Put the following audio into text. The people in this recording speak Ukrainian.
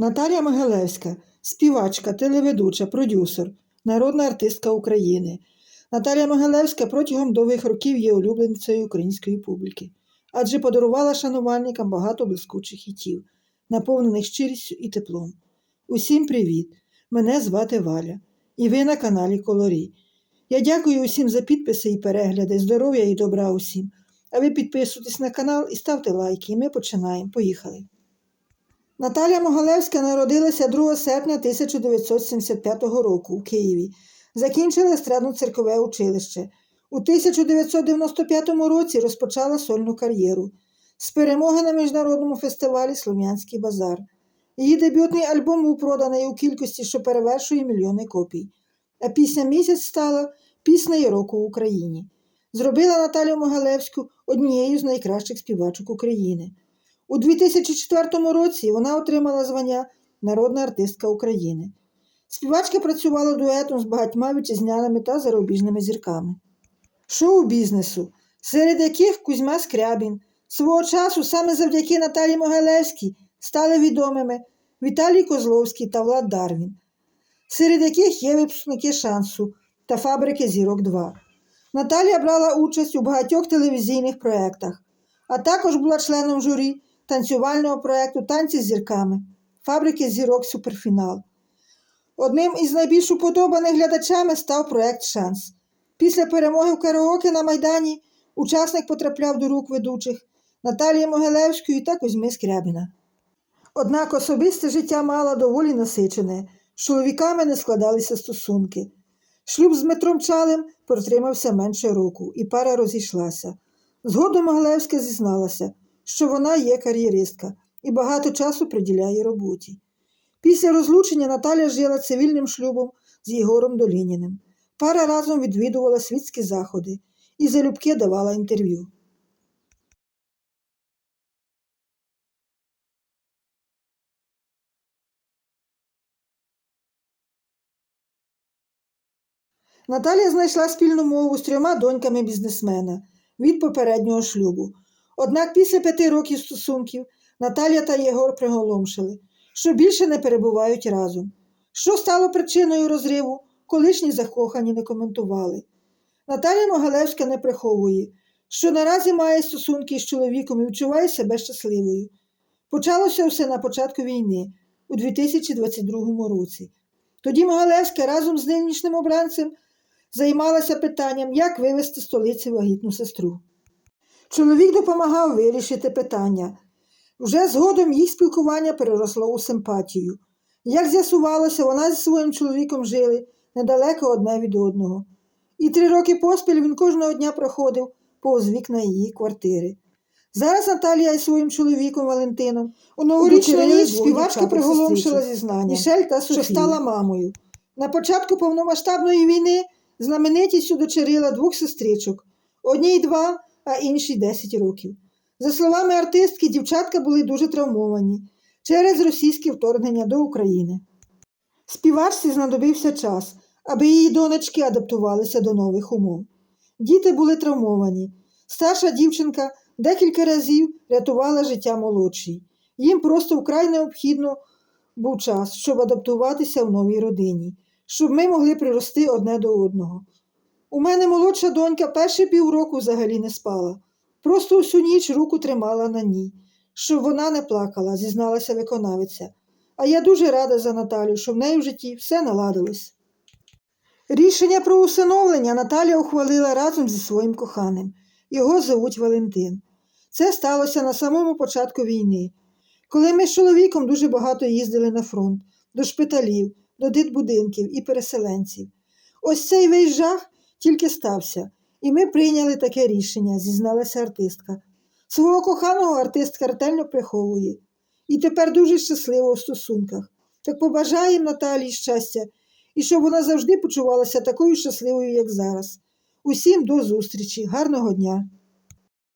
Наталія Могилевська, співачка, телеведуча, продюсер, народна артистка України. Наталія Могилевська протягом довгих років є улюбленицею української публіки, адже подарувала шанувальникам багато блискучих хітів, наповнених щирістю і теплом. Усім привіт! Мене звати Валя, і ви на каналі Колорі. Я дякую усім за підписи і перегляди, здоров'я і добра усім. А ви підписуйтесь на канал і ставте лайки, і ми починаємо. Поїхали! Наталія Могалевська народилася 2 серпня 1975 року у Києві. Закінчила естрадно-циркове училище. У 1995 році розпочала сольну кар'єру з перемоги на міжнародному фестивалі Слов'янський базар. Її дебютний альбом був проданий у кількості, що перевершує мільйони копій. А пісня місяць стала піснею року в Україні. Зробила Наталію Могалевську однією з найкращих співачок України. У 2004 році вона отримала звання Народна артистка України. Співачка працювала дуетом з багатьма вітчизняними та зарубіжними зірками. Шоу-бізнесу, серед яких Кузьма Скрябін. Свого часу саме завдяки Наталії Могилевській стали відомими Віталій Козловський та Влад Дарвін, серед яких є випускники шансу та фабрики Зірок 2. Наталія брала участь у багатьох телевізійних проєктах, а також була членом журі танцювального проєкту Танці з зірками фабрики Зірок Суперфінал. Одним із найбільш уподобаних глядачами став проєкт Шанс. Після перемоги в караоке на Майдані учасник потрапляв до рук ведучих Наталії Могилевської та Кузьми Скрябіна. Однак особисте життя мала доволі насичене, з чоловіками не складалися стосунки. Шлюб з Дмитром Чалем протримався менше року, і пара розійшлася. Згодом Могилевська зізналася, що вона є кар'єристка і багато часу приділяє роботі. Після розлучення Наталя жила цивільним шлюбом з Єгором Долініним. Пара разом відвідувала світські заходи і залюбки давала інтерв'ю. Наталія знайшла спільну мову з трьома доньками бізнесмена від попереднього шлюбу. Однак після п'яти років стосунків Наталія та Єгор приголомшили, що більше не перебувають разом. Що стало причиною розриву, колишні закохані не коментували. Наталія Могалевська не приховує, що наразі має стосунки з чоловіком і відчуває себе щасливою. Почалося все на початку війни, у 2022 році. Тоді Могалевська разом з нинішнім обранцем займалася питанням, як вивезти з столиці вагітну сестру. Чоловік допомагав вирішити питання. Вже згодом їх спілкування переросло у симпатію. Як з'ясувалося, вона зі своїм чоловіком жили недалеко одне від одного. І три роки поспіль він кожного дня проходив повз вікна її квартири. Зараз Наталія із своїм чоловіком Валентином у новорічну ніч співачка приголомшила зізнання Мішель та що стала мамою. На початку повномасштабної війни знаменитість удочерила двох сестричок, одній два, а іншій 10 років. За словами артистки, дівчатка були дуже травмовані через російське вторгнення до України. Співачці знадобився час, аби її донечки адаптувалися до нових умов. Діти були травмовані. Старша дівчинка декілька разів рятувала життя молодшій. Їм просто вкрай необхідно був час, щоб адаптуватися в новій родині, щоб ми могли прирости одне до одного. У мене молодша донька перші півроку взагалі не спала. Просто всю ніч руку тримала на ній, щоб вона не плакала, зізналася виконавиця. А я дуже рада за Наталю, що в неї в житті все наладилось. Рішення про усиновлення Наталя ухвалила разом зі своїм коханим. Його звуть Валентин. Це сталося на самому початку війни, коли ми з чоловіком дуже багато їздили на фронт, до шпиталів, до дитбудинків і переселенців. Ось цей весь жах тільки стався, і ми прийняли таке рішення, зізналася артистка. Свого коханого артистка ретельно приховує і тепер дуже щаслива у стосунках. Так побажаємо Наталії щастя і щоб вона завжди почувалася такою щасливою, як зараз. Усім до зустрічі, гарного дня!